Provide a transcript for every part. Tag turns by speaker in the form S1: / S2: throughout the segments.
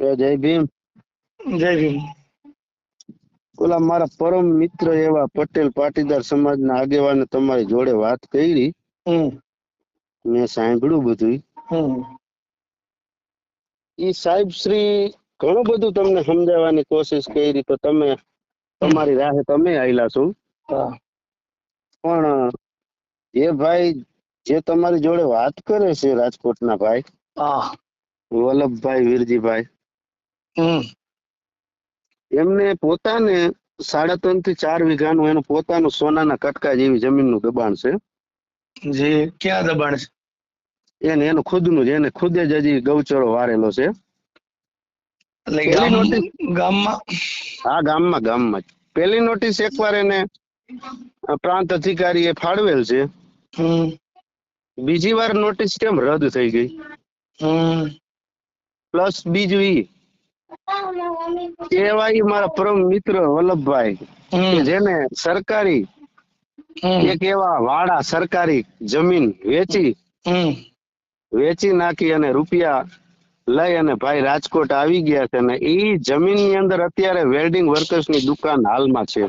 S1: જય ભીમ.
S2: જય ભીમ.
S1: ઓલા મારા પરમ મિત્ર એવા પટેલ પાટીદાર સમાજના આગેવાને તમારી જોડે વાત કરી. મેં સાંભળ્યું બધું. ઈ સાહેબ શ્રી ઘણું બધું તમને સમજાવવાની કોશિશ કરી તો તમે તમારી રાહે તમે આયલા છો. પણ એ ભાઈ જે તમારી જોડે વાત કરે છે રાજકોટના ભાઈ વલ્લભભાઈ વીરજીભાઈ એમને પોતાને સાડા ત્રણથી ચાર વીઘાનું એનું પોતાનું સોનાના કટકા જેવી જમીનનું દબાણ છે.
S2: જે ક્યાં દબાણ છે?
S1: એને એનું ખુદનું જ એને ખુદે જ હજી ગૌચરો વારેલો છે.
S2: એટલે? ગામમાં
S1: આ ગામમાં? ગામમાં જ. પેલી નોટિસ એકવાર એને પ્રાંત અધિકારીએ ફાળવેલ છે. બીજી વાર નોટિસ કેમ રદ થઈ ગઈ? પ્લસ બીજું ઈ એવા મારા પરમ મિત્ર વલ્લભભાઈ જેને સરકારી એક એવા વાડા સરકારી જમીન વેચી વેચી નાખી અને રૂપિયા લઈ અને ભાઈ રાજકોટ આવી ગયા છે અને એ જમીનની અંદર અત્યારે વેલ્ડિંગ વર્કર્સની દુકાન હાલમાં છે.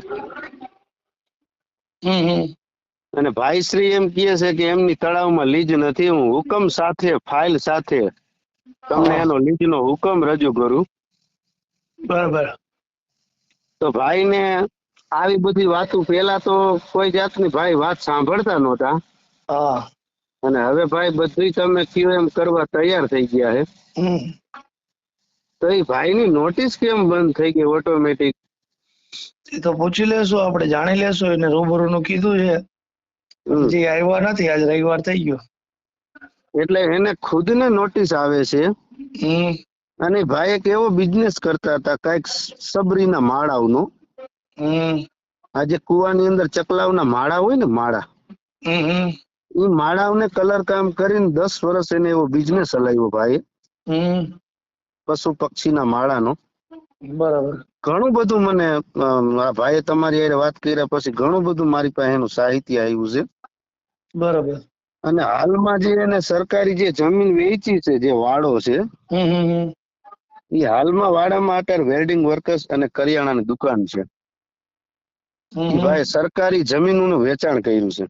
S1: અને ભાઈ શ્રી એમ કહે છે કે એમની તળાવમાં લીજ નથી હું હુકમ સાથે ફાઇલ સાથે તમને એનો લીજ નો હુકમ રજૂ કરું.
S2: બરાબર.
S1: તો ભાઈને આવી બધી વાતો પેલા તો કોઈ જાતની ભાઈ વાત સાંભળતા નહોતા.
S2: હા.
S1: અને હવે ભાઈ બધું તમે કયો એમ કરવા તૈયાર થઈ ગયા છે તો એ ભાઈની નોટિસ કેમ બંધ થઈ ગઈ ઓટોમેટિક
S2: એ તો પૂછી લેશું આપણે જાણી લેશું એને રૂબરૂ નું કીધું છે. જે આવ્યા નથી આજ રવિવાર થઈ ગયો.
S1: એટલે એને ખુદને નોટિસ આવે છે? અને ભાઈ એક એવો બિઝનેસ કરતા હતા કંઈક સબરીના માળાઓનો. આજે કુવાની અંદર ચકલાવના માળા હોય ને માળા એ માળાઓને કલર કામ કરીને દસ વર્ષ એને એવો બિઝનેસ હલાવ્યો ભાઈ પશુ પક્ષીના માળાનો.
S2: બરાબર.
S1: ઘણું બધું મને આ ભાઈએ તમારી હારે વાત કર્યા પછી ઘણું બધું મારી પાસે એનું સાહિત્ય આવ્યું છે.
S2: બરાબર.
S1: અને હાલમાં જે એને સરકારી જે જમીન વેચી છે જે વાડો છે એ હાલમાં વાડામાં અત્યારે વેલ્ડિંગ વર્કર્સ અને કરિયાણાની દુકાન છે. ભાઈ સરકારી જમીનનું વેચાણ કર્યું છે.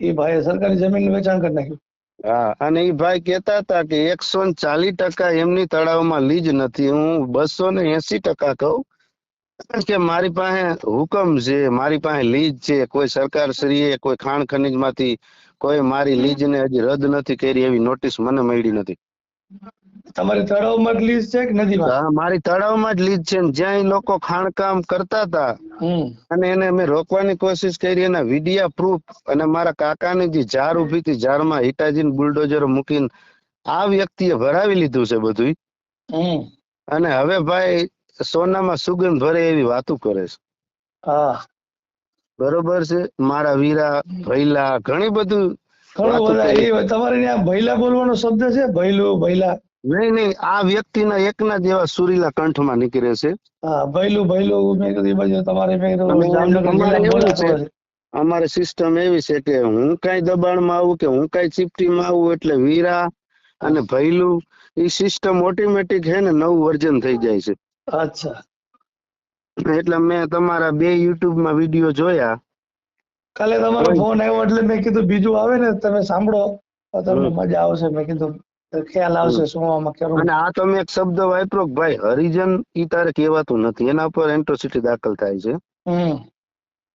S2: એ ભાઈ સરકારી જમીન વેચાણ કરી નાખ્યું?
S1: હા અને એ ભાઈ કહેતા હતા કે એકસો ને ચાલીસ ટકા એમની તળાવમાં લીજ નથી. હું બસો ને એસી ટકા કહું. કે મારી પાસે હુકમ છે મારી પાસે લીજ છે. કોઈ સરકાર શ્રીએ કોઈ ખાણ ખનીજમાંથી કોઈ મારી લીજ ને હજી રદ નથી કરી એવી નોટિસ મને મળી નથી.
S2: તમારી તળાવમાં જ લીઝ છે કે નદીમાં?
S1: હા મારી તળાવમાં જ લીઝ છે જ્યાં લોકો ખાણકામ કરતા હતા અને એને મેં રોકવાની કોશિશ કરી એના વિડિયા પ્રૂફ અને મારા કાકાની જે ઝાર ઊભી હતી જારમાં હિટાજીન બુલડોઝર મૂકીને આ વ્યક્તિએ ભરાવી લીધું છે બધું અને હવે ભાઈ સોનામાં સુગંધ ભરે એવી વાતો કરે છે.
S2: હા.
S1: બરોબર છે? મારા વીરા ભૈલા ઘણી બધું
S2: ઘણું બધા તમારે ત્યાં ભૈલા બોલવાનો શબ્દ છે? ભૈલું ભૈલા.
S1: નહીં નહીં આ વ્યક્તિના એકના જેવા સુરીલા કંઠમાં નીકળે છે.
S2: હા ભૈલું ભૈલું મેં કીધું બાજુ તમારે મેં
S1: અમારે સિસ્ટમ એવી છે કે હું કઈ દબાણમાં આવું કે હું કઈ ચીપટીમાં આવું એટલે વીરા અને ભૈલું એ સિસ્ટમ ઓટોમેટિક છે ને નવું વર્જન થઈ જાય છે.
S2: અચ્છા.
S1: એટલે મેં તમારા બે યુટ્યુબમાં વીડિયો જોયા.
S2: કાલે તમારો ફોન આવ્યો એટલે મેં કીધું બીજું આવે ને તમે સાંભળો. તમને મજા આવશે મેં કીધું. ખ્યાલ આવશે શું આમાં કરવું.
S1: અને આ તમે એક શબ્દ વાપરો ભાઈ હરિજન ઈ તારે કહેવાતું નથી. એના પર એન્ટ્રોસિટી દાખલ થાય છે.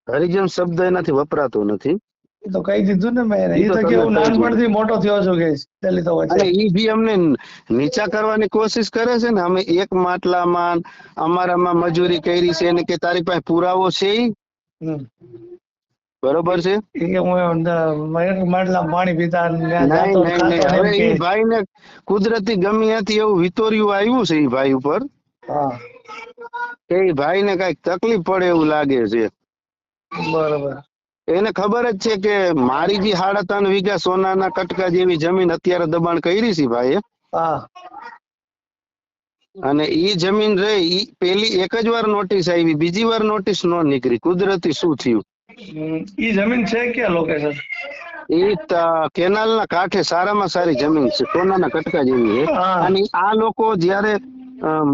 S1: હરિજન શબ્દ એનાથી વપરાતો નથી.
S2: એ તો કહી દીધું ને મેં એ
S1: તો
S2: કેવું નાનપણથી મોટો થયો છું કે પેલી તો
S1: અને
S2: વચ્ચે
S1: ઈ બી અમને નીચા કરવાની કોશિશ કરે છે ને અમે એક માટલામાં અમારામાં મજૂરી કરી છે ને કે તારી પાસે પુરાવો છે. બરોબર છે?
S2: એ હું માટલા પાણી પીતા ને
S1: કુદરતી એવું વિતોર્યું આવ્યું છે એ ભાઈ ઉપર. એ ભાઈ ને કંઈક તકલીફ પડે એવું લાગે છે.
S2: બરોબર.
S1: એને ખબર જ છે કે મારી જે સાડા ત્રણ વીઘા સોનાના કટકા જેવી જમીન અત્યારે દબાણ કરી છે ભાઈએ. અને ઈ જમીન રહી ઈ પેલી એક જ વાર નોટિસ આવી બીજી વાર નોટિસ નો નીકળી. કુદરતી શું થયું.
S2: ઈ જમીન છે ક્યાં લોકેશન
S1: ઈ કેનાલ ના કાંઠે સારામાં સારી જમીન છે સોનાના કટકા જેવી છે. અને આ લોકો જયારે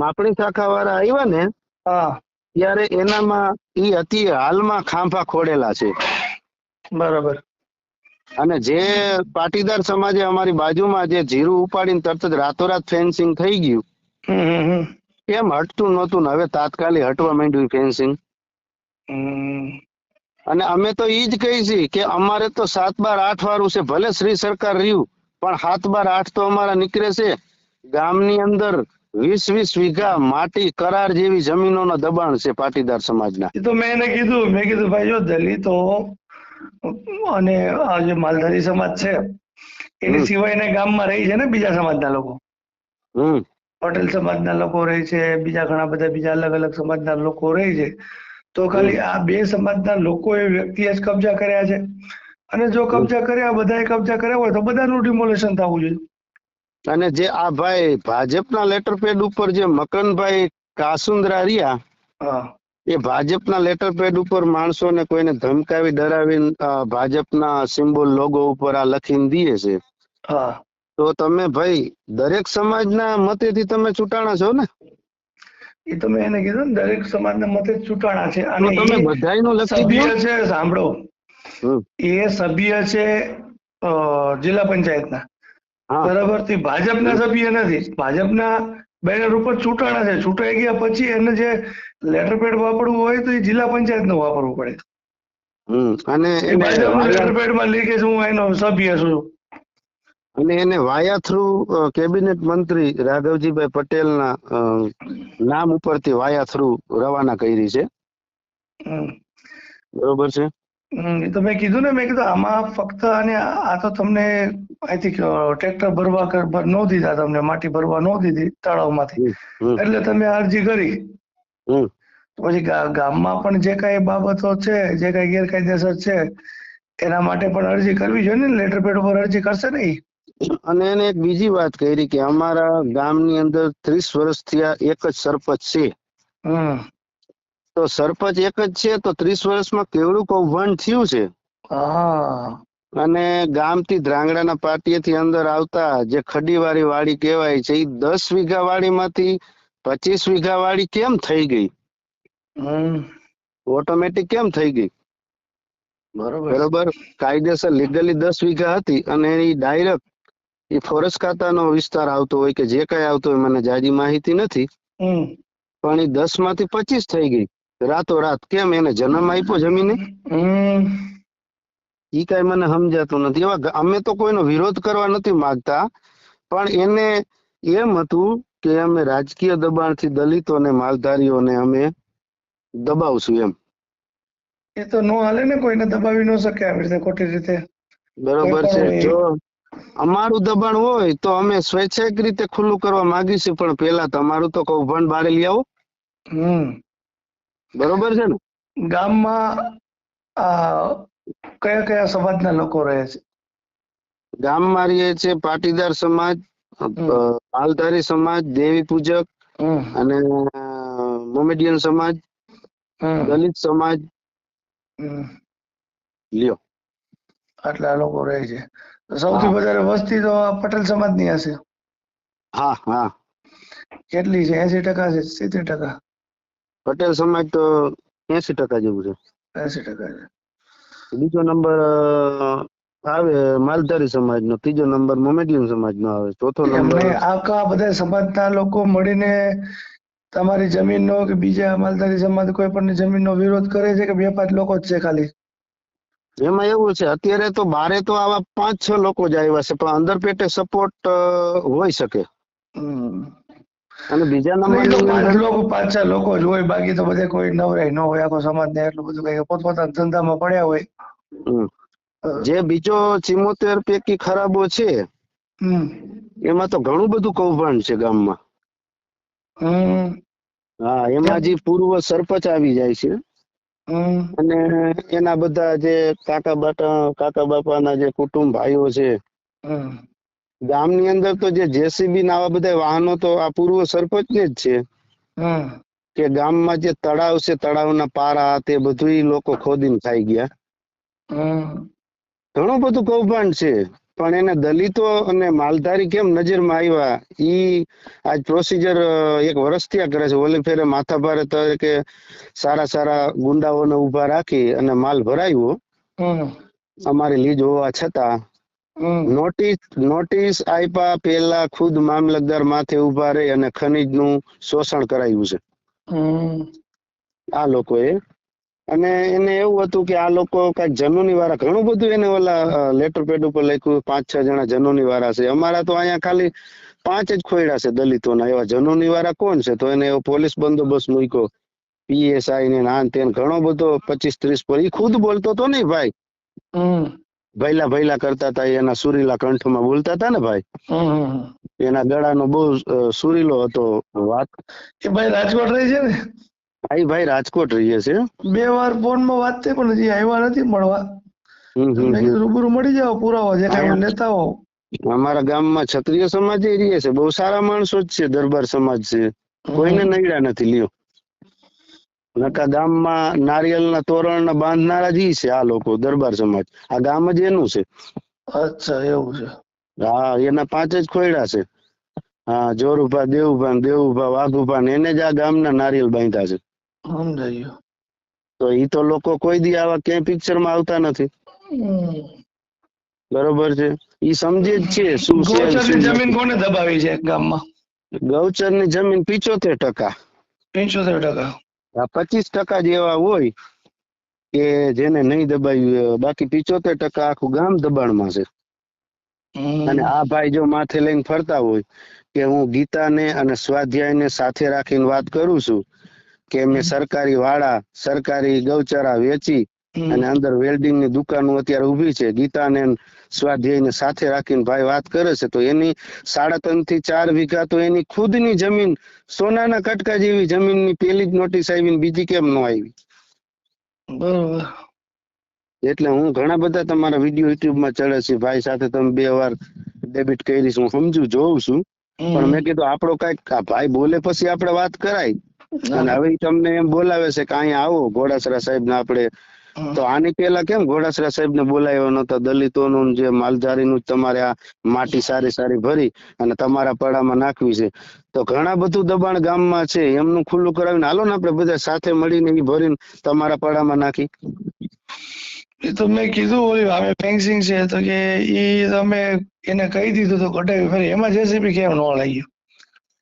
S1: માપણી શાખા વાળા આવ્યા ને ત્યારે એનામાં ઈ અતિ હાલમાં ખાંભા ખોડેલા છે.
S2: બરાબર.
S1: અને જે પાટીદાર સમાજે અમારી બાજુમાં જે જીરું ઉપાડીને તરત જ રાતોરાત ફેન્સિંગ થઈ ગયું. એમ હટતું નહોતું ને હવે તાત્કાલિક હટવા માંડ્યું ફેન્સિંગ અને અમે તો ઈ જ કહી છીએ કે અમારે તો સાત બાર આઠ વાળું છે ભલે શ્રી સરકાર રહ્યું પણ સાત બાર આઠ તો અમારા નીકળે છે. ગામની અંદર વીસ વીસ વીઘા માટી કરાર જેવી જમીનોનો દબાણ છે પાટીદાર સમાજના.
S2: એ તો મેં એને કીધું મેં કીધું ભાઈ જો દલિતો અને આ જે માલધારી સમાજ છે એની. સિવાયના ગામમાં રહી છે ને બીજા સમાજના લોકો.
S1: હમ.
S2: પટેલ સમાજના લોકો રહે છે બીજા ઘણા બધા બીજા અલગ અલગ સમાજના લોકો રહે છે. તો ખાલી આ બે સમાજના લોકોએ વ્યક્તિએ જ કબજા કર્યા છે. અને જો કબજા કર્યા બધાએ કબજા કર્યા હોય તો બધાનું ડિમોલેશન થવું જોઈએ.
S1: અને જે આ ભાઈ ભાજપના લેટર પેડ ઉપર જે મકનભાઈ કાસુંદરા રહ્યા એ ભાજપના લેટર પેડ ઉપર માણસોને કોઈને ધમકાવી ડરાવી ભાજપના સિમ્બોલ લોગો ઉપર આ લખીને દે છે.
S2: હા.
S1: તો તમે ભાઈ દરેક સમાજના મતેથી તમે ચૂંટાણા છો ને?
S2: એ તો મેં એને કીધું ને દરેક સમાજના મતે ચૂંટાણા છે. અને
S1: તમે લખી
S2: સભ્ય છે સાંભળો. એ સભ્ય છે જિલ્લા પંચાયતના. બરાબર? તે ભાજપના સભ્ય નથી. ભાજપના બેનર ઉપર ચૂંટાણા છે. ચૂંટાઈ ગયા પછી એને જે લેટર પેડ વાપરવું હોય તો એ જિલ્લા પંચાયતનું વાપરવું પડે.
S1: અને
S2: લેટર પેડમાં લીખે હું એનો સભ્ય છું.
S1: અને એને વાયા થ્રુ કેબિનેટ મંત્રી રાઘવજીભાઈ પટેલના નામ ઉપરથી વાયા થ્રુ રવાના કરી છે બરોબર છે
S2: તો મેં કીધું ને મેં કીધું આમાં ફક્ત અને આ તો તમને આઈ થિંક ટ્રેક્ટર ભરવા નો દીધા તમને માટી ભરવા ન દીધી તળાવમાંથી. એટલે તમે અરજી કરી. પછી ગામમાં પણ જે કઈ બાબતો છે જે કઈ ગેરકાયદેસર છે એના માટે પણ અરજી કરવી જોઈએ ને લેટર પેડ ઉપર અરજી કરશે ને?
S1: અને એને એક બીજી વાત કરી કે અમારા ગામની અંદર ત્રીસ વર્ષથી આ એક જ સરપંચ છે. તો સરપંચ એક જ છે તો ત્રીસ વર્ષમાં કેવડું કૌભાંડ થયું છે? અને ગામથી ધ્રાંગડાના પાટીએથી અંદર આવતા જે ખડીવાળી વાડી કહેવાય છે એ દસ વીઘા વાડીમાંથી પચીસ વીઘા વાડી કેમ થઈ ગઈ? ઓટોમેટિક કેમ થઈ ગઈ?
S2: બરોબર.
S1: બરોબર? કાયદેસર લીગલી દસ વીઘા હતી અને એ ડાયરેક્ટ એ ફોરેસ્ટ ખાતાનો વિસ્તાર આવતો હોય કે જે કઈ આવતો હોય મને જાજી માહિતી નથી. પણ એ દસમાંથી પચીસ થઈ ગઈ. રાતો રાત કેમ એને જન્મ આપ્યો જમીને?
S2: એ
S1: ઈ કઈ મને સમજાતું નથી. એવા અમે તો કોઈનો વિરોધ કરવા નથી માંગતા. પણ એને એમ હતું કે અમે રાજકીય દબાણથી દલિતોને માલધારીઓને અમે દબાવશું એમ.
S2: એ તો નો હાલે ને કોઈને દબાવી ન શકે આવી રીતે ખોટી રીતે.
S1: બરોબર છે. જો અમારું દબાણ હોય તો અમે સ્વૈચ્છિક રીતે ખુલ્લું કરવા માંગીશું પણ પેલા તમારું તો કૌભાંડ બારે લઈ આવો
S2: હમ.
S1: બરોબર છે ને?
S2: ગામમાં કયા કયા સમાજના લોકો રહે છે?
S1: ગામમાં રહીએ છે પાટીદાર સમાજ માલધારી સમાજ દેવી પૂજક અને મોમેડિયન સમાજ દલિત સમાજ. લ્યો.
S2: આટલા લોકો રહે છે. સૌથી વધારે વસ્તી તો પટેલ સમાજની હશે.
S1: હા હા.
S2: કેટલી છે? એસી ટકા છે સિત્તેર ટકા.
S1: પટેલ સમાજ તો એસી ટકા જેવું છે.
S2: એસી ટકા છે.
S1: બીજો નંબર આવે માલધારી સમાજનો. ત્રીજો નંબર મોમેડિયન સમાજનો આવે. ચોથો નંબર
S2: આખા બધા સમાજના લોકો મળીને તમારી જમીનનો કે બીજા માલધારી સમાજ કોઈ પણ જમીનનો વિરોધ કરે છે કે બે પાંચ લોકો જ છે ખાલી?
S1: એમાં એવું છે અત્યારે તો બારે તો આવા પાંચ છ લોકો જ આવ્યા છે પણ અંદર પેટે સપોર્ટ હોઈ શકે. અને બીજા
S2: પાંચ
S1: નંબર
S2: લોકો પાંચ છ લોકો જ હોય બાકી તો બધે કોઈ નવરાય ન હોય આખો સમાજ ને એટલું બધું કઈ પોતપોતાના ધંધામાં પડ્યા હોય.
S1: જે બીજો ચિમોતેર પૈકી ખરાબો છે એમાં તો ઘણું બધું કૌભાંડ છે ગામમાં. હા એમાં જે પૂર્વ સરપંચ આવી જાય છે અને એના બધા જે કાકા બાટા કાકા બાપાના જે કુટુંબ ભાઈઓ છે ગામની અંદર તો જે જેસીબી ના આવા બધા વાહનો તો આ પૂર્વ સરપંચ ને જ છે. કે ગામમાં જે તળાવ છે તળાવના પારા તે બધું લોકો ખોદીને ખાઈ ગયા. ઘણું બધું કૌભાંડ છે. પણ એને દલિતો અને માલધારી કેમ નજરમાં આવ્યા? ઈ આજ પ્રોસીજર એક વર્ષ થયા કરે છે. ઓલે ફેરે માથાભારે તરીકે સારા સારા ગુંડાઓને ઊભા રાખી અને માલ ભરાયો. અમારી લીજ હોવા છતાં નોટિસ નોટિસ આપ્યા પહેલા ખુદ મામલતદાર માથે ઊભા રહી અને ખનીજનું શોષણ કરાયું છે. આ લોકોએ અને એને એવું હતું કે આ લોકો કાંઈક જનોની વાળા ઘણું બધું એને ઓલા લેટર પેડ ઉપર લખ્યું પાંચ છ જણા જનોની વાળા છે. અમારા તો અહીંયા ખાલી પાંચ જ ખોયડા છે દલિતોના. એવા જનોની વાળા કોણ છે? તો એને એવો પોલીસ બંદોબસ્ત મૂક્યો. પીએસઆઈ ને નાન તેન ઘણો બધો પચીસ ત્રીસ પર. એ ખુદ બોલતો તો નહીં ભાઈ? ભૈલા ભૈલા કરતા હતા એના સુરીલા કંઠમાં બોલતા હતા ને ભાઈ? એના ગળાનો બહુ સુરીલો હતો વાત.
S2: એ ભાઈ રાજકોટ રહે છે ને?
S1: ભાઈ ભાઈ રાજકોટ રહીએ છે
S2: બે વાર ફોનમાં વાત થઈ પણ હજી આવ્યા નથી મળવા. રૂબરૂ મળી જાવ પુરાવા જે કાંઈ હો.
S1: અમારા ગામમાં ક્ષત્રિય સમાજ એ રહીએ છે બહુ સારા માણસો જ છે દરબાર સમાજ છે. કોઈને નૈડા નથી લ્યો. નકા ગામમાં નારિયેલના તોરણના બાંધનારા જ છે આ લોકો દરબાર સમાજ. આ ગામ જ એનું છે.
S2: અચ્છા એવું છે.
S1: હા એના પાંચ જ ખોયડા છે. હા જોરુભા દેવુભા દેવુભા વાઘુભા એને જ આ ગામના નારિયેલ બાંધ્યા છે.
S2: સમજાઈ ગયું
S1: તો ઈ તો લોકો કોઈ દી આવા ક્યાંય પિક્ચરમાં આવતા નથી. બરોબર છે. એ સમજે જ છે શું છે
S2: ગૌચરની જમીન કોને દબાવી છે ગામમાં?
S1: ગૌચરની જમીન પિચોતેર ટકા.
S2: પંચોતેર ટકા.
S1: પચીસ ટકા જેવા હોય કે જેને નહીં દબાવ્યું બાકી પિચોતેર ટકા આખું ગામ દબાણમાં છે. અને આ ભાઈ જો માથે લઈને ફરતા હોય કે હું ગીતાને અને સ્વાધ્યાયને સાથે રાખીને વાત કરું છું કે મેં સરકારી વાળા સરકારી ગૌચરા વેચી અને અંદર વેલ્ડિંગની દુકાનો અત્યારે ઊભી છે. ગીતા ને સ્વાધ્યાયને સાથે રાખીને ભાઈ વાત કરે છે. તો એની સાડા ત્રણથી ચાર વીઘા તો એની ખુદની જમીન સોનાના કટકા જેવી જમીનની પેલી જ નોટિસ આવી બીજી કેમ ન આવી?
S2: બરોબર.
S1: એટલે હું ઘણા બધા તમારા વીડિયો યુટ્યુબમાં ચડે છે. ભાઈ સાથે તમે બે વાર ડેબિટ કરી હું સમજુ જોઉં છું. પણ મેં કીધું આપણો કંઈક ભાઈ બોલે પછી આપણે વાત કરાય. અને હવે તમને એમ બોલાવે છે કે અહીંયા આવો ઘોડાસરા સાહેબ ને આપણે તો આની પેલા કેમ ઘોડાસરા સાહેબ ને બોલાવ્યો નતો દલિતોનું જે માલધારીનું નું તમારે આ માટી સારી સારી ભરી અને તમારા પડામાં નાખવી છે. તો ઘણા બધું દબાણ ગામમાં છે એમનું ખુલ્લું કરાવીને હાલો ને આપણે બધા સાથે મળીને એ ભરીને તમારા પડામાં નાખી.
S2: એ તો મેં કીધું ઓલી અમે ફેન્સિંગ છે તો કે ઈ તમે એને કહી દીધું તો કટાવી ફરી. એમાં જેસીબી કેમ ન લાગ્યું.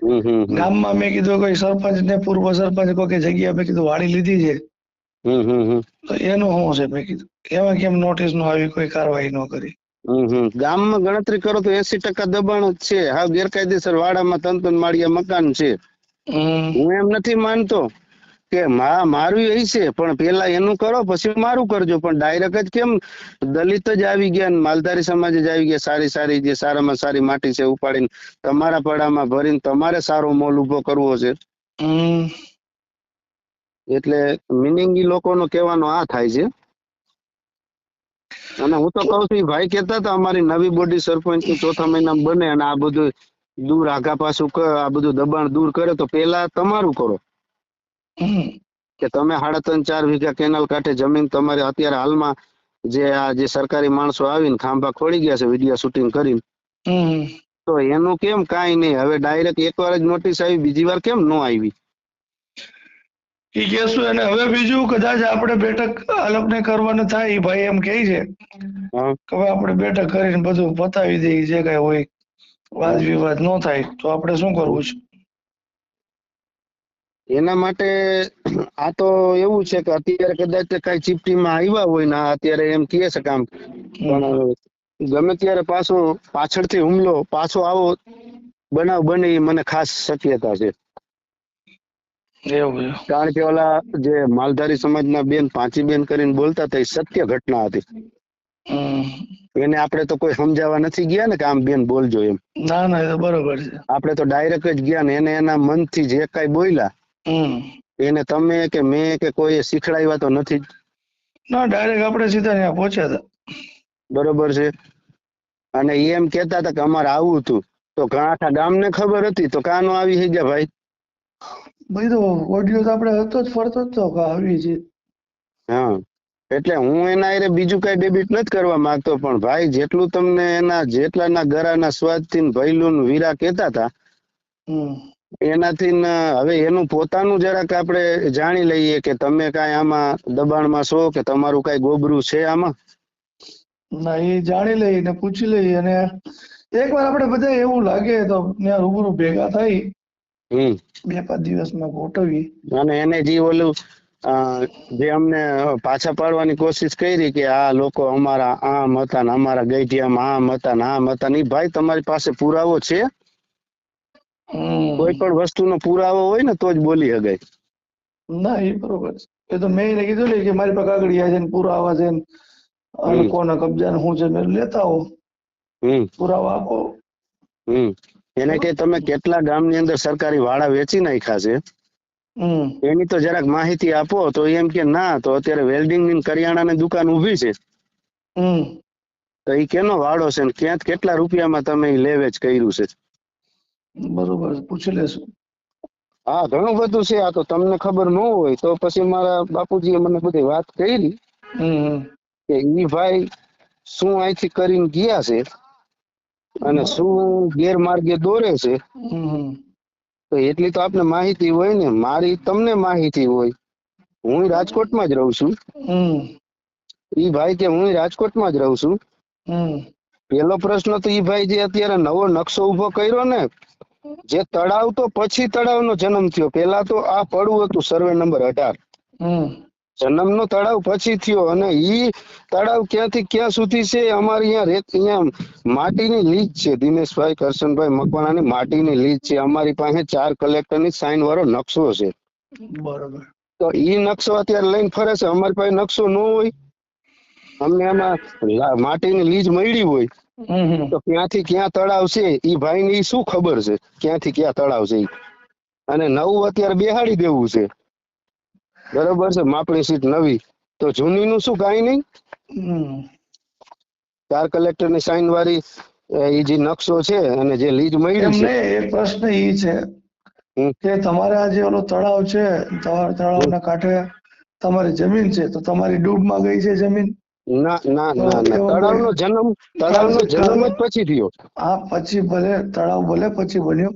S2: ગામમાં મેં કીધું કોઈ સરપંચ ને પૂર્વ સરપંચ કોઈ જગ્યા મેં કીધું વાડી લીધી છે. તો એનું શું છે મેં કીધું? એમાં કેમ નોટિસ નો આવી કોઈ કાર્યવાહી ન કરી?
S1: ગામમાં ગણતરી કરો તો એસી ટકા દબાણ જ છે. હા ગેરકાયદેસર વાડામાં ત્રણ ત્રણ માળિયા મકાન છે.
S2: હમ.
S1: હું એમ નથી માનતો. કે મા મારું એ છે પણ પેલા એનું કરો પછી મારું કરજો. પણ ડાયરેક્ટ જ કેમ દલિત જ આવી ગયા માલધારી સમાજ જ આવી ગયા સારી સારી જે સારામાં સારી માટી છે ઉપાડીને તમારા પડામાં ભરીને તમારે સારો મોલ ઊભો કરવો છે. એટલે મિનિંગ ઈ લોકોનો કહેવાનો આ થાય છે. અને હું તો કહું છું ભાઈ કહેતા હતા અમારી નવી બોડી સરપંચ ચોથા મહિનામાં બને અને આ બધું દૂર આગા પાછું આ બધું દબાણ દૂર કરે તો પેલા તમારું કરો. કે તમે સાડા ત્રણ ચાર વીઘા કેનાલ કાંઠે જમીન તમારે અત્યારે હાલમાં જે આ જે સરકારી માણસો આવીને ખાંભા ખોળી ગયા છે વીડિયો શૂટિંગ કરીને. તો એનું કેમ કાંઈ નહીં? હવે ડાયરેક્ટ એકવાર જ નોટિસ આવી બીજી વાર કેમ ન આવી?
S2: ઈ કેશું એને. હવે બીજું કદાચ આપણે બેઠક અલગને કરવાનું થાય ભાઈ એમ કહે છે.
S1: હા.
S2: કે હવે આપણે બેઠક કરીને બધું પતાવી દઈએ જે કઈ હોય વાદ વિવાદ ન થાય તો આપણે શું કરવું છે?
S1: એના માટે આ તો એવું છે કે અત્યારે કદાચ કઈ ચીપટીમાં આવ્યા હોય ને અત્યારે એમ કહે છે કામ પણ ગમે ત્યારે પાછો પાછળથી હુમલો પાછો આવો બનાવ બને મને ખાસ શક્યતા છે.
S2: એવું
S1: કારણ કે ઓલા જે માલધારી સમાજના બેન પાંચી બેન કરીને બોલતા હતા એ સત્ય ઘટના હતી. એને આપણે તો કોઈ સમજાવવા નથી ગયા ને કે આમ બેન બોલજો એમ.
S2: ના ના એ તો બરોબર છે.
S1: આપણે તો ડાયરેક્ટ જ ગયા ને એને એના મનથી જે કઈ બોલ્યા. એને તમે કે મેં કે કોઈ શીખડાવ્યા તો નથી
S2: ના ડાયરેક્ટ આપણે સીધા ત્યાં પહોંચ્યા હતા.
S1: બરોબર છે. અને એમ કેતા હતા કે અમારે આવું હતું. તો ઘણા આખા ગામને ખબર હતી? તો કાનો આવી હે ગયા ભાઈ?
S2: બધો ઓડિયો તો આપણે હતો જ ફરતો જ તો કે આવી છે.
S1: હા. એટલે હું એના હારે બીજું કઈ ડેબિટ નથી કરવા માંગતો પણ ભાઈ જેટલું તમને એના જેટલાના ગરાના સ્વાદથી થી ભૈલું ને વીરા કેતા હતા એનાથી હવે એનું પોતાનું જરાક આપણે જાણી લઈએ કે તમે કાંઈ આમાં દબાણમાં છો કે તમારું કાંઈ ગોબરું છે આમાં?
S2: ના એ જાણી લઈએ ને પૂછી લઈએ અને એકવાર આપણે બધા એવું લાગે તો ત્યાં રૂબરૂ ભેગા થઈ બે પાંચ દિવસમાં ગોઠવી
S1: અને એને જે ઓલું જે અમને પાછા પાડવાની કોશિશ કરી કે આ લોકો અમારા આમ હતા ને અમારા ગઈઢિયામાં આમ હતા ને આમ હતા ને ભાઈ તમારી પાસે પુરાવો છે. કોઈ પણ વસ્તુનો પુરાવો હોય ને તો જ બોલી શકાય
S2: ના એ બરોબર છે. એ તો મેં એને કીધું ને કે મારી પાસે કાગળિયા છે ને પુરાવા છે ને કોના કબજા શું છે મેં લેતા
S1: હો
S2: પુરાવા આપો.
S1: એને કે તમે કેટલા ગામની અંદર સરકારી વાડા વેચી નાખ્યા છે?
S2: હમ.
S1: એની તો જરાક માહિતી આપો તો એમ કે ના તો અત્યારે વેલ્ડિંગની કરિયાણાની દુકાન ઊભી છે.
S2: હમ.
S1: તો એ કેનો વાડો છે ને? ક્યાં કેટલા રૂપિયામાં તમે લેવેચ કર્યું છે?
S2: બરોબર પૂછી લેશું.
S1: હા ઘણું બધું છે આ તો તમને ખબર ન હોય તો પછી મારા બાપુજીએ મને બધી વાત કરી. કે ઈ ભાઈ શું અહીંથી કરીને ગયા છે અને શું ગેરમાર્ગે દોરે છે. તો એટલી તો આપને માહિતી હોય ને મારી તમને માહિતી હોય. હું રાજકોટમાં જ રહું છું. ઈ ભાઈ કે હું રાજકોટમાં જ રહું છું. પેલો પ્રશ્ન તો ઈ ભાઈ જે અત્યારે નવો નકશો ઊભો કર્યો ને જે તળાવ તો પછી તળાવનો જન્મ થયો. પેલા તો આ પડવું હતું સર્વે નંબર અઢાર.
S2: જન્મ
S1: જન્મનો તળાવ પછી થયો અને ઈ તળાવ ક્યાંથી ક્યાં સુધી છે અમારે અહીંયા રેત અહીંયા માટીની લીજ છે. દિનેશભાઈ કરશનભાઈ મકવાણાની માટીની લીજ છે. અમારી પાસે ચાર કલેક્ટરની સાઇન વાળો નકશો છે.
S2: બરોબર.
S1: તો ઈ નકશો અત્યારે લઈને ફરે છે. અમારી પાસે નકશો ન હોય. અમને આમાં માટીની લીજ મળી હોય. તો ક્યાંથી ક્યાં તળાવ છે એ ભાઈ ની શું ખબર છે? ક્યાંથી ક્યાં તળાવ છે અને નવું અત્યારે બેહાડી દેવું છે. બરોબર છે? માપણી સીટ નવી. તો જૂની નું શું કઈ નહીં? ચાર કલેક્ટરની સાઇન વાળી એ જે નકશો છે અને જે લીજ મળી છે.
S2: એક પ્રશ્ન એ છે કે તમારે આ જે ઓલો તળાવ છે તમારા તળાવના કાંઠે તમારી જમીન છે તો તમારી ડૂબમાં ગઈ છે જમીન?
S1: ના ના ના ના. તળાવનો જન્મ તળાવનો જન્મ જ પછી થયો.
S2: આ પછી ભલે તળાવ ભલે પછી બન્યો.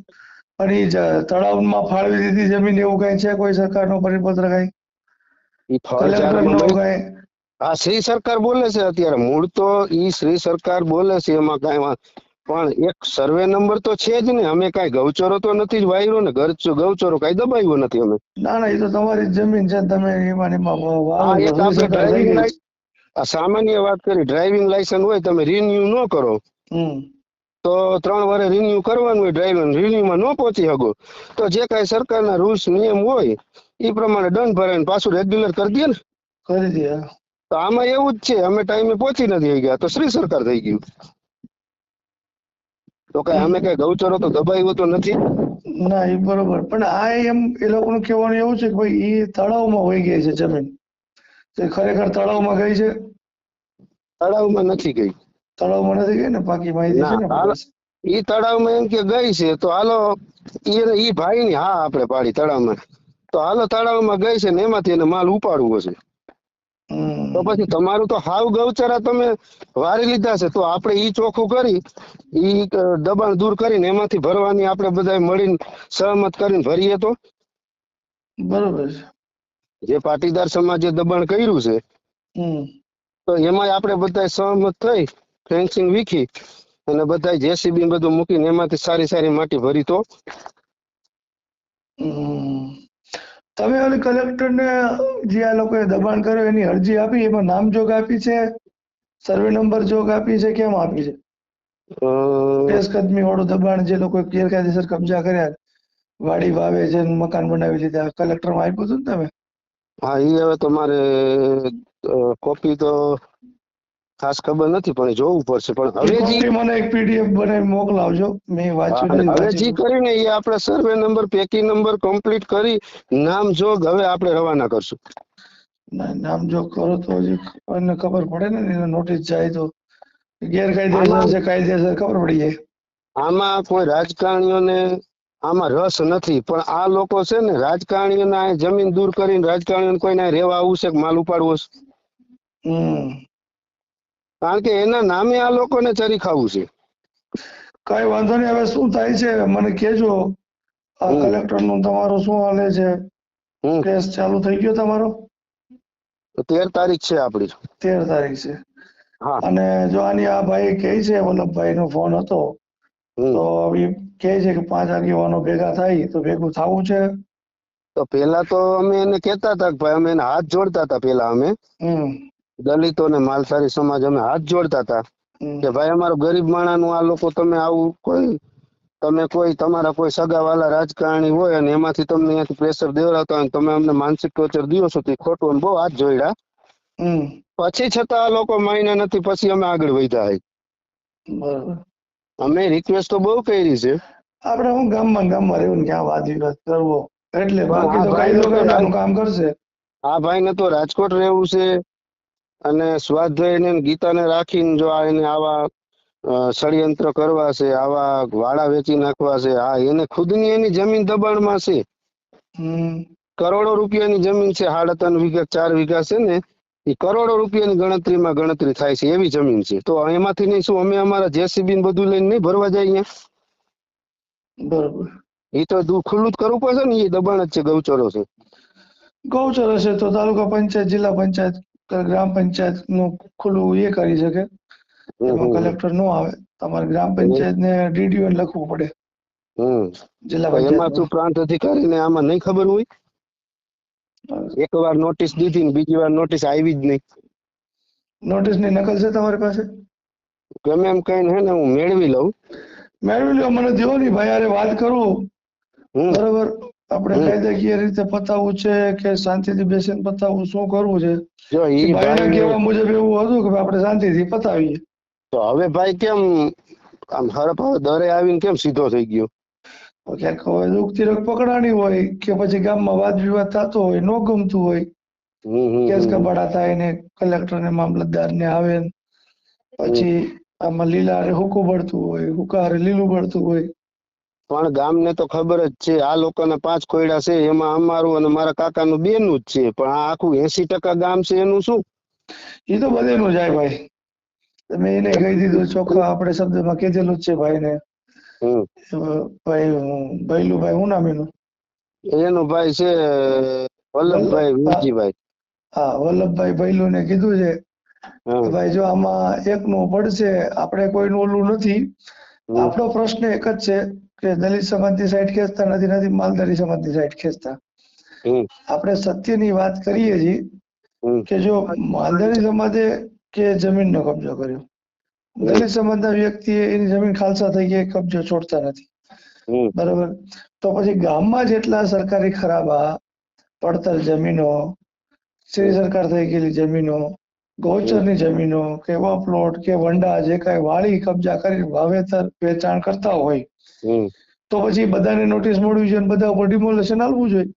S2: પણ તળાવમાં ફાળવી દીધી જમીન એવું કઈ છે? કોઈ સરકારનો પરિપત્ર કઈ?
S1: ઈ ફળ
S2: કલેક્ટરનો
S1: ચારમાં મળી-
S2: કઈ?
S1: હા શ્રી સરકાર બોલે છે અત્યારે. મૂળ તો ઈ શ્રી સરકાર બોલે છે એમાં કઈ પણ એક સર્વે નંબર તો છે જ ને. અમે કઈ ગૌચરો તો નથી જ વાયરો ને. ગૌચરો કઈ દબાવ્યો નથી અમે.
S2: ના ના એ તો તમારી જમીન છે તમે એમાં એમાં
S1: આ સામાન્ય વાત કરી ડ્રાઇવિંગ લાયસન્સ હોય તમે રિન્યુ ન કરો તો ત્રણ વારે રિન્યુ કરવાનું હોય ડ્રાઇવિંગ રિન્યુમાં ન પહોંચી શકો. તો જે કાંઈ સરકારના રૂલ્સ નિયમ હોય એ પ્રમાણે દંડ ભરાય પાછું રેગ્યુલર કરી દે ને.
S2: કરી દે
S1: તો આમાં એવું જ છે અમે ટાઈમે પહોંચી નથી ગયા તો શ્રી સરકાર થઈ ગયું. તો કઈ અમે કઈ ગૌચરો તો દબાવ્યો તો નથી?
S2: ના એ બરોબર. પણ આ એમ એ લોકોનું કહેવાનું એવું છે કે ભાઈ એ તળાવમાં વહી ગઈ છે જમીન. તો ખરેખર તળાવમાં ગઈ છે
S1: તળાવમાં નથી ગઈ.
S2: તળાવમાં નથી ગઈ ને? પાકી માહિતી છે ને
S1: તળાવમાં એમ કે ગઈ છે તો હાલો ઈ ઈ ભાઈ ની હા આપણે પાડી તળાવમાં. તો હાલો તળાવમાં ગઈ છે ને એમાંથી એને માલ ઉપાડવો છે. તો પછી તમારું તો હાવ ગૌચરા તમે વારી લીધા છે તો આપણે ઈ ચોખ્ખું કરી ઈ દબાણ દૂર કરીને એમાંથી ભરવાની આપણે બધા મળીને સહમત કરીને ભરીએ તો.
S2: બરોબર છે.
S1: જે પાટીદાર સમાજે દબાણ કર્યું છે તો એમાં આપણે બધા સહમત થઈ ફેન્સિંગ વીખી અને બધા જેસીબી બધું મૂકીને એમાંથી સારી સારી માટી ભરી તો.
S2: તમે ઓલી કલેક્ટર ને જે આ લોકોએ દબાણ કર્યું એની અરજી આપી એમાં નામ જોગ આપી છે? સર્વે નંબર જોગ આપી છે? કેમ આપી છે? પેશકદમી વાળું દબાણ જે લોકો ગેરકાયદેસર કબજા કર્યા વાડી વાવે છે મકાન બનાવી લીધા કલેક્ટરમાં આપ્યું હતું ને તમે?
S1: હા એ હવે તમારે કોપી તો ખાસ ખબર નથી પણ જોવું પડશે. પણ હવે
S2: મને એક પીડીએફ બનાવી મોકલાવજો. મેં વાંચ્યું
S1: હવે
S2: વાંચ્યું.
S1: કરીને એ આપણે સર્વે નંબર પેકી નંબર કમ્પ્લીટ કરી નામ જોગ હવે આપણે રવાના કરશું.
S2: ના, નામ જોગ કરો તો હજી એને ખબર પડે ને એને નોટિસ જાય તો. ગેરકાયદેસર છે કાયદેસર ખબર પડી જાય.
S1: આમાં કોઈ રાજકારણીઓને આમાં રસ નથી પણ આ લોકો છે ને રાજકારણીઓના જમીન દૂર કરીને રાજકારણીઓને કોઈને રહેવા આવું છે કે માલ ઉપાડવો છે? કારણ કે એના નામે આ લોકોને ચરી ખાવું છે.
S2: કઈ વાંધો નહીં હવે શું થાય છે? મને કેજો આ કલેક્ટરનું તમારો શું હાલે છે? કેસ ચાલુ થઈ ગયો તમારો?
S1: તેર તારીખ છે આપડી.
S2: તેર તારીખ છે. અને જો આની આ ભાઈ કહે છે વલ્લભભાઈ નો ફોન હતો તો એ કહે છે કે પાંચ આગેવાનો ભેગા થાય તો ભેગું થવું છે?
S1: તો પેલા તો અમે એને કેતા હતા કે ભાઈ અમે એને હાથ જોડતા હતા પેલા અમે.
S2: હમ.
S1: દલિતો ને માલસારી સમાજ અમે હાથ જોડતા હતા કે ભાઈ અમારો ગરીબ માણાનું આ લોકો તમે આવું કોઈ તમે કોઈ તમારા કોઈ સગાવાલા રાજકારણી હોય અને એમાંથી તમને અહીંયાથી પ્રેશર દેવડાવતા હોય તમે અમને માનસિક ટોર્ચર દિયો છો તે ખોટું અને બહુ હાથ જોડ્યા. પછી છતાં આ લોકો માન્યા નથી પછી અમે આગળ વધ્યા
S2: બરોબર.
S1: અમે રિક્વેસ્ટ તો બહુ કરી છે.
S2: આપણે હું ગામમાં ગામમાં રહેવું ક્યાં વાદ વિવાદ કરવો? એટલે બાકી તો કાયદો કામ કરશે.
S1: આ ભાઈને તો રાજકોટ રહેવું છે. અને સ્વાધ્યાય ને ગીતાને રાખીને જો આ એને આવા ષડયંત્ર કરવા છે આવા વાળા વેચી નાખવા છે હા એને ખુદની એની જમીન દબાણમાં છે. કરોડો રૂપિયાની જમીન છે સાડા ત્રણ વીઘા ચાર વીઘા છે ને એ કરોડો રૂપિયાની ગણતરીમાં ગણતરી થાય છે એવી જમીન છે. તો એમાંથી નહીં શું અમે અમારા જેસીબી બધું લઈને નહીં ભરવા જાય અહીંયા?
S2: બરોબર.
S1: એ તો ખુલ્લું જ કરવું પડશે ને એ દબાણ જ છે ગૌચરો છે.
S2: ગૌચરો છે તો તાલુકા પંચાયત જિલ્લા પંચાયત ગ્રામ પંચાયતનું ખુલ્લું એ કરી શકે. એમાં કલેક્ટર નો આવે તમારે ગ્રામ પંચાયત ને ડીડીઓ લખવું પડે. જિલ્લા
S1: એમાં પ્રાંત અધિકારીને આમાં નહીં ખબર હોય? એક વાર નોટિસ દીધી ને બીજી વાર નોટિસ આવી જ નહીં.
S2: નોટિસની નકલ છે તમારી પાસે?
S1: ગમે એમ કઈ હે ને હું મેળવી લઉં.
S2: મેળવી લઉં મને દેવો ની ભાઈ અરે વાત કરું. બરોબર? આપણે. કાયદાકીય રીતે પતાવવું છે કે શાંતિથી બેસીને પતાવવું શું કરવું છે
S1: જો ઈ ભાઈ
S2: કહેવા મુજબ એવું હતું કે આપણે શાંતિથી પતાવીએ
S1: તો હવે ભાઈ કેમ આમ હરફ દરે આવીને કેમ સીધો થઈ ગયો
S2: ક્યાંક હવે દુઃખ પકડાણી હોય કે પછી ગામમાં વાદ વિવાદ થતો હોય ન ગમતું હોય કેસ. કબાડા થાય ને કલેક્ટર ને મામલતદાર ને આવે પછી આમાં લીલા હુકું ભળતું હોય હુકા હારે લીલું ભળતું હોય
S1: પણ ગામને તો ખબર જ છે આ લોકોના પાંચ કોયડા છે એમાં અમારું અને મારા કાકાનું બેનું જ છે પણ આ આખું એસી ટકા ગામ છે એનું શું?
S2: એ તો બધેનું જાય ભાઈ. તમે એને કહી દીધું ચોખ્ખા આપણે શબ્દમાં કીધેલું જ છે ભાઈ
S1: ને
S2: ભાઈ ભૈલુભાઈ હું નામ એનું?
S1: એનું ભાઈ છે વલ્લભભાઈ વિરજીભાઈ.
S2: હા વલ્લભભાઈ ભૈલું ને કીધું છે ભાઈ જો આમાં એકનું પડશે આપણે કોઈનું ઓલું નથી. આપણો પ્રશ્ન એક જ છે કે દલિત સમાજની સાઈડ ખેંચતા નથી નથી માલધારી સમાજની સાઈડ ખેંચતા. આપણે સત્યની વાત કરીએ છીએ. કે જો માલધારી સમાજે કે જમીનનો કબજો કર્યો? દલિત સમાજના વ્યક્તિએ એની જમીન ખાલસા થઈ ગઈ કબજો છોડતા નથી. બરોબર? તો પછી ગામમાં જેટલા સરકારી ખરાબા પડતર જમીનો શ્રી સરકાર થઈ ગયેલી જમીનો ગૌચરની જમીનો કે પ્લોટ કે વંડા જે કાંઈ વાળી કબજા કરી વાવેતર વેચાણ કરતા હોય. તો પછી બધાને નોટિસ મળવી જોઈએ બધા ઉપર ડિમોલેશન આવવું જોઈએ.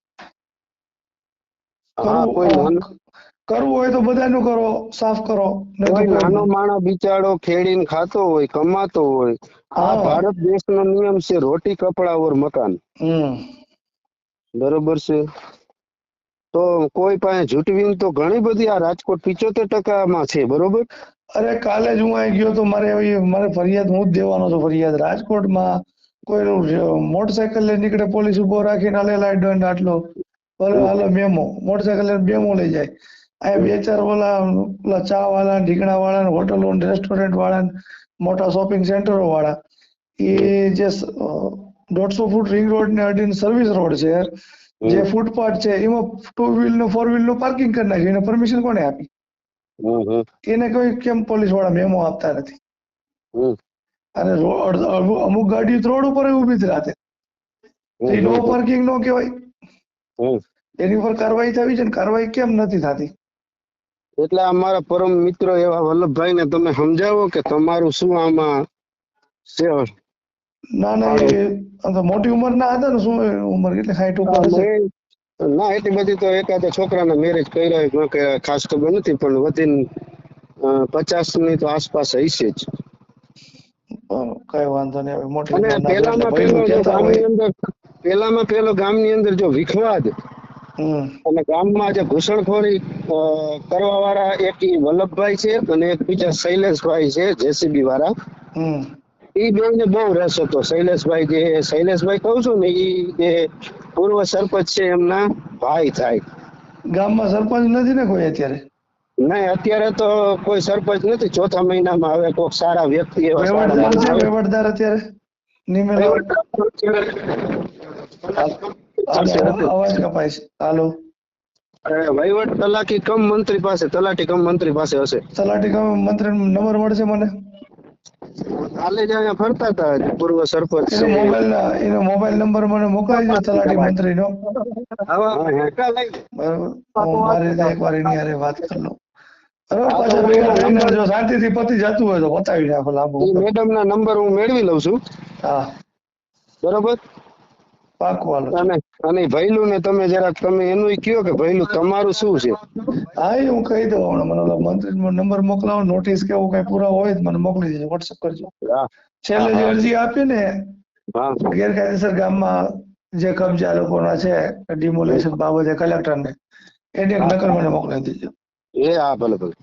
S2: કરવું હોય તો બધાનું કરો સાફ કરો
S1: નાનો માણો બિચારો ખેડીને ખાતો હોય કમાતો હોય આ ભારત દેશનો નિયમ છે રોટી કપડા ઓર મકાન. બરોબર છે. તો કોઈ પાસે જૂટવીને તો ઘણી બધી આ રાજકોટ પિચોતેર ટકામાં છે બરોબર?
S2: અરે કાલે જ હું અહીં ગયો તો મારે મારે ફરિયાદ હું જ દેવાનો છું ફરિયાદ. રાજકોટમાં કોઈ મોટરસાયકલ લઈને નીકળે પોલીસ ઊભો રાખીને હાલે લાઈટ દંડ આટલો. હાલો મેમો. મોટરસાયકલ લઈને મેમો લઈ જાય. અહીંયા બે ચાર ઓલા ઓલા ચા વાળા ઢીકણા વાળા હોટલો રેસ્ટોરન્ટ વાળા મોટા શોપિંગ સેન્ટરો વાળા એ જે દોઢસો ફૂટ રિંગ રોડ ને અડીને સર્વિસ રોડ છે જે ફૂટપાથ છે એમાં ટુ વ્હીલનું ફોર વ્હીલનું પાર્કિંગ કરી નાખ્યું એને પરમિશન કોને આપી? એને કોઈ કેમ પોલીસવાળા મેમો આપતા નથી? અને રોડ અમુક ગાડીઓ રોડ ઉપર ઊભી જ રાતે. નો પાર્કિંગ નો કહેવાય. એની ઉપર કાર્યવાહી થવી છે ને કાર્યવાહી કેમ નથી થતી?
S1: એટલે આ મારા પરમ મિત્રો એવા વલ્લભભાઈ ને તમે સમજાવો કે તમારું શું આમાં
S2: ના ના મોટી ઉંમર ના હતા ને શું ઉંમર કેટલી? સાઈઠ ઉપર
S1: ના એટલી બધી તો એકાદ છોકરાના મેરેજ કર્યા ન કર્યા ખાસ ખબર નથી પણ વધીને પચાસની તો આસપાસ હશે જ.
S2: કઈ વાંધો નહીં હવે મોટી
S1: પેલામાં પેલો ગામની અંદર પેલામાં પેલો ગામની અંદર જો વિખવાદ અને ગામમાં જે ઘૂસણખોરી કરવા વાળા એક વલ્લભભાઈ છે અને એક બીજા શૈલેષભાઈ છે જેસીબી વાળા.
S2: હમ.
S1: ઈ બે ને બહુ રસ હતો. શૈલેષભાઈ જે શૈલેષભાઈ કહું છું ને એ જે પૂર્વ સરપંચ છે એમના ભાઈ થાય.
S2: ગામમાં સરપંચ નથી ને કોઈ અત્યારે?
S1: નહીં અત્યારે તો કોઈ સરપંચ નથી. ચોથા મહિનામાં હવે કોઈક સારા વ્યક્તિ એવા
S2: વહીવટદાર
S1: માણસ
S2: છે
S1: આવે.
S2: વહીવટદાર અત્યારે? અવાજ કપાય છે. હાલો.
S1: વહીવટ તલાટી કમ મંત્રી પાસે તલાટી કમ મંત્રી પાસે હશે.
S2: તલાટી કમ મંત્રી નંબર મળશે મને?
S1: કાલે જ અહીંયા ફરતા હતા પૂર્વ સરપંચ.
S2: મોબાઈલ એનો મોબાઈલ નંબર મને મોકલાવી દો તલાટી
S1: મંત્રી નો.
S2: બરાબર. હું મારી એકવાર એની હારે વાત કરી લઉં બરાબર પાછા ભેગા થઈને જો શાંતિથી પતી જતું હોય તો પતાવી નાખો લાંબુ
S1: મેડમ ના નંબર હું મેળવી લઉં છું.
S2: હા.
S1: બરોબર?
S2: પાકું
S1: અને અને ભૈલું ને તમે જરાક તમે એનું કયો કે ભૈલું તમારું શું છે?
S2: હા એ હું કહી દઉં હમણાં. મને મંત્રી નંબર મોકલાવો નોટિસ કે એવું કઈ પુરાવો હોય તો મને મોકલી દેજો વોટ્સઅપ કરજો. છેલ્લે જે અરજી આપી ને ગેરકાયદેસર ગામમાં જે કબજા લોકોના છે ડિમોલેશન બાબતે કલેક્ટરને એની એક નકલ મને મોકલાવી દેજો.
S1: એ હા ભલે ભલે